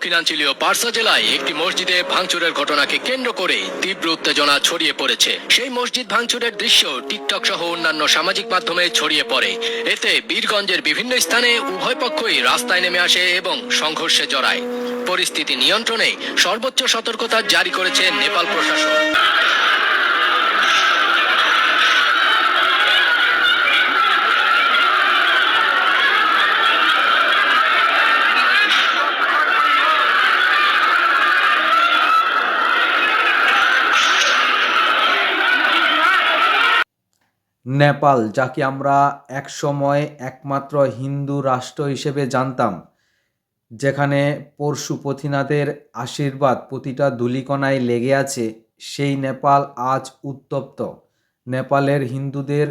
দক্ষিণাঞ্চলীয় পার্সা জেলায় একটি মসজিদে ভাঙচুরের ঘটনাকে কেন্দ্র করে তীব্র উত্তেজনা ছড়িয়ে পড়েছে। সেই মসজিদ ভাঙচুরের দৃশ্য টিকটক সহ অন্যান্য সামাজিক মাধ্যমে ছড়িয়ে পড়ে। এতে বীরগঞ্জের বিভিন্ন স্থানে উভয় পক্ষই রাস্তায় নেমে আসে এবং সংঘর্ষে জড়ায়। পরিস্থিতি নিয়ন্ত্রণে সর্বোচ্চ সতর্কতা জারি করেছে নেপাল প্রশাসন। নেপাল, যাকে আমরা একসময় একমাত্র হিন্দু রাষ্ট্র হিসেবে জানতাম, যেখানে পরশুপতিনাথের আশীর্বাদ প্রতিটা ধূলিকণায় লেগে আছে, সেই নেপাল আজ উত্তপ্ত। নেপালের হিন্দুদের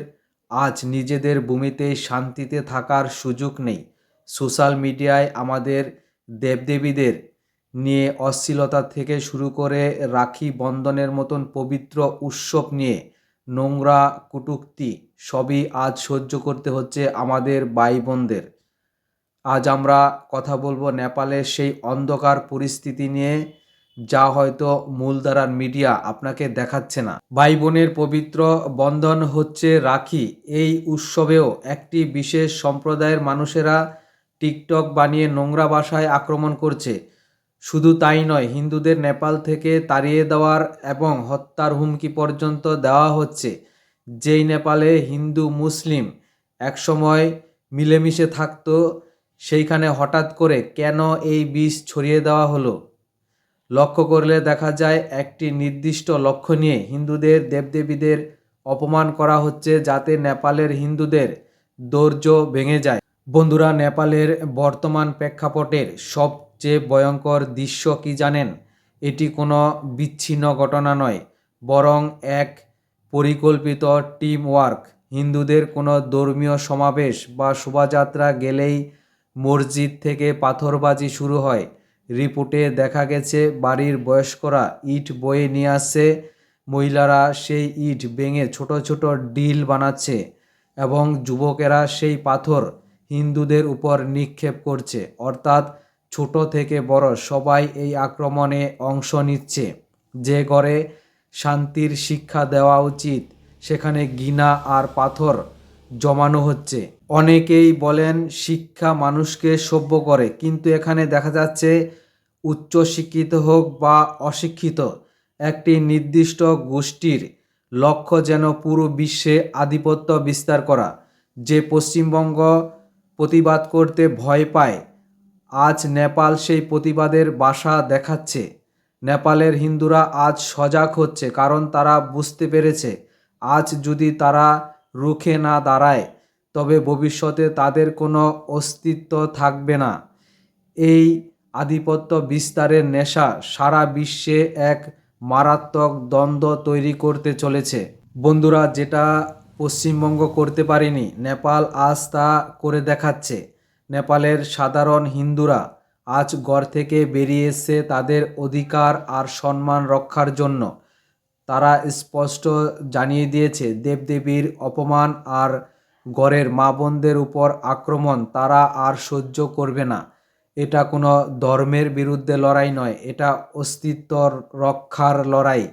আজ নিজেদের ভূমিতে শান্তিতে থাকার সুযোগ নেই। সোশ্যাল মিডিয়ায় আমাদের দেবদেবীদের নিয়ে অশ্লীলতা থেকে শুরু করে রাখি বন্ধনের মতন পবিত্র উৎসব নিয়ে নোংরা কটূক্তি সবই আজ সহ্য করতে হচ্ছে আমাদের ভাই বোনদের আজ আমরা কথা বলব নেপালের সেই অন্ধকার পরিস্থিতি নিয়ে, যা হয়তো মূলধারার মিডিয়া আপনাকে দেখাচ্ছে না। ভাই বোনের পবিত্র বন্ধন হচ্ছে রাখি। এই উৎসবেও একটি বিশেষ সম্প্রদায়ের মানুষেরা টিকটক বানিয়ে নোংরা ভাষায় আক্রমণ করছে। শুধু তাই নয়, হিন্দুদের নেপাল থেকে তাড়িয়ে দেওয়ার এবং হত্যার হুমকি পর্যন্ত দেওয়া হচ্ছে। যেই নেপালে হিন্দু, মুসলিম একসময় মিলেমিশে থাকতো, সেইখানে হঠাৎ করে কেন এই বিষ ছড়িয়ে দেওয়া হলো? লক্ষ্য করলে দেখা যায়, একটি নির্দিষ্ট লক্ষ্য নিয়ে হিন্দুদের দেবদেবীদের অপমান করা হচ্ছে যাতে নেপালের হিন্দুদের ধৈর্য ভেঙে যায়। বন্ধুরা, নেপালের বর্তমান প্রেক্ষাপটের সবচেয়ে ভয়ঙ্কর দৃশ্য কি জানেন? এটি কোনো বিচ্ছিন্ন ঘটনা নয়, বরং এক পরিকল্পিত টিম ওয়ার্ক হিন্দুদের কোনো ধর্মীয় সমাবেশ বা শোভাযাত্রা গেলেই মসজিদ থেকে পাথরবাজি শুরু হয়। রিপোর্টে দেখা গেছে, বাড়ির বয়স্করা ইট বয়ে নিয়ে আসছে মহিলারা সেই ইট ভেঙে ছোট ছোট ডিল বানাচ্ছে এবং যুবকেরা সেই পাথর হিন্দুদের উপর নিক্ষেপ করছে। অর্থাৎ ছোট থেকে বড় সবাই এই আক্রমণে অংশ নিচ্ছে। যে ঘরে শান্তির শিক্ষা দেওয়া উচিত, সেখানে গিনা আর পাথর জমানো হচ্ছে। অনেকেই বলেন, শিক্ষা মানুষকে সভ্য করে, কিন্তু এখানে দেখা যাচ্ছে উচ্চ শিক্ষিত হোক বা অশিক্ষিত, একটি নির্দিষ্ট গোষ্ঠীর লক্ষ্য যেন পুরো বিশ্বে আধিপত্য বিস্তার করা। যে পশ্চিমবঙ্গ প্রতিবাদ করতে ভয় পায় আজ নেপাল সেই প্রতিবাদের বাসা দেখাচ্ছে। নেপালের হিন্দুরা আজ সজাগ হচ্ছে, কারণ তারা বুঝতে পেরেছে, আজ যদি তারা রুখে না দাঁড়ায়, তবে ভবিষ্যতে তাদের কোনো অস্তিত্ব থাকবে না। এই আধিপত্য বিস্তারের নেশা সারা বিশ্বে এক মারাত্মক দ্বন্দ্ব তৈরি করতে চলেছে। বন্ধুরা, যেটা পশ্চিমবঙ্গ করতে পারেনি, নেপাল আজ তা করে দেখাচ্ছে। নেপালের সাধারণ হিন্দুরা আজ ঘর থেকে বেরিয়ে এসে তাদের অধিকার আর সম্মান রক্ষার জন্য। তারা স্পষ্ট জানিয়ে দিয়েছে, দেবদেবীর অপমান আর গড়ের মা বোনদের উপর আক্রমণ তারা আর সহ্য করবে না। এটা কোনো ধর্মের বিরুদ্ধে লড়াই নয়, এটা অস্তিত্ব রক্ষার লড়াই।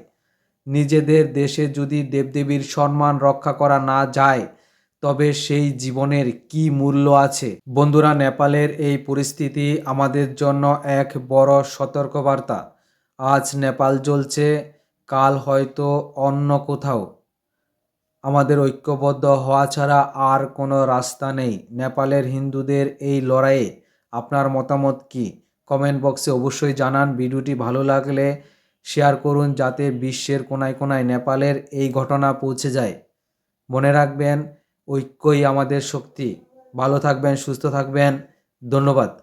নিজেদের দেশে যদি দেবদেবীর সম্মান রক্ষা করা না যায় তবে সেই জীবনের কি মূল্য আছে? বন্ধুরা, নেপালের এই পরিস্থিতি আমাদের জন্য এক বড় সতর্কবার্তা। আজ নেপাল জ্বলছে, কাল হয়তো অন্য কোথাও। আমাদের ঐক্যবদ্ধ হওয়া ছাড়া আর কোনো রাস্তা নেই। নেপালের হিন্দুদের এই লড়াইয়ে আপনার মতামত কি? কমেন্ট বক্সে অবশ্যই জানান। ভিডিওটি ভালো লাগলে শেয়ার করুন যাতে বিশ্বের কোনায় কোনায় নেপালের এই ঘটনা পৌঁছে যায়। মনে রাখবেন ঐক্যই আমাদের শক্তি। ভালো থাকবেন সুস্থ থাকবেন। ধন্যবাদ।